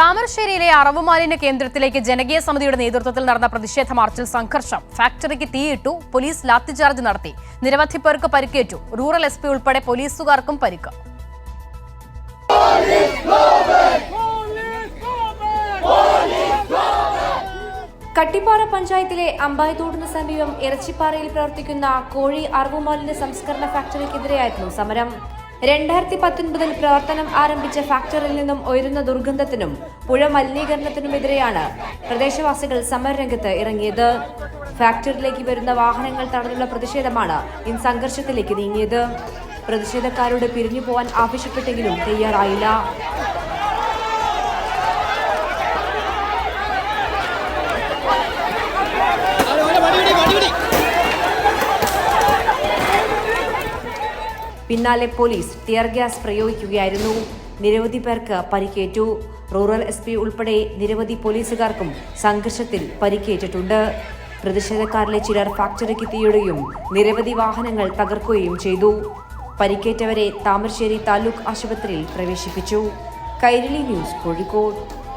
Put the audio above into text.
താമരശ്ശേരിയിലെ അറവുമാലിന്യ കേന്ദ്രത്തിലേക്ക് ജനകീയ സമിതിയുടെ നേതൃത്വത്തിൽ നടന്ന പ്രതിഷേധ മാർച്ചിൽ സംഘർഷം. ഫാക്ടറിക്ക് തീയിട്ടു പോലീസ് ലാത്തിചാർജ് നടത്തി. നിരവധി പേർക്ക് പരിക്കേറ്റു. റൂറൽ എസ് ഉൾപ്പെടെ പോലീസുകാർക്കും പരിക്ക്. കട്ടിപ്പാറ പഞ്ചായത്തിലെ അമ്പായത്തോടിന് സമീപം ഇറച്ചിപ്പാറയിൽ പ്രവർത്തിക്കുന്ന കോഴി അറവുമാലിന്യ സംസ്കരണ ഫാക്ടറിക്കെതിരെയായിരുന്നു സമരം. രണ്ടായിരത്തി പത്തൊൻപതിൽ പ്രവർത്തനം ആരംഭിച്ച ഫാക്ടറിയിൽ നിന്നും ഉയരുന്ന ദുർഗന്ധത്തിനും പുഴ മലിനീകരണത്തിനുമെതിരെയാണ് പ്രദേശവാസികൾ സമരരംഗത്ത് ഇറങ്ങിയത്. ഫാക്ടറിയിലേക്ക് വരുന്ന വാഹനങ്ങൾ തടഞ്ഞുള്ള പ്രതിഷേധമാണ് ഇന്ന് സംഘർഷത്തിലേക്ക് നീങ്ങിയത്. പ്രതിഷേധക്കാരോട് പിരിഞ്ഞു പോവാൻ ആവശ്യപ്പെട്ടെങ്കിലും തയ്യാറായില്ല. പിന്നാലെ പോലീസ് ടിയർ ഗ്യാസ് പ്രയോഗിക്കുകയായിരുന്നു. നിരവധി പേർക്ക് പരിക്കേറ്റു. റൂറൽ എസ് പി ഉൾപ്പെടെ നിരവധി പോലീസുകാർക്കും സംഘർഷത്തിൽ പരിക്കേറ്റിട്ടുണ്ട്. പ്രതിഷേധക്കാരിലെ ചിലർ ഫാക്ടറിക്ക് തീയിടുകയും നിരവധി വാഹനങ്ങൾ തകർക്കുകയും ചെയ്തു. പരിക്കേറ്റവരെ താമരശ്ശേരി താലൂക്ക് ആശുപത്രിയിൽ പ്രവേശിപ്പിച്ചു. കൈരളി ന്യൂസ് കോഴിക്കോട്.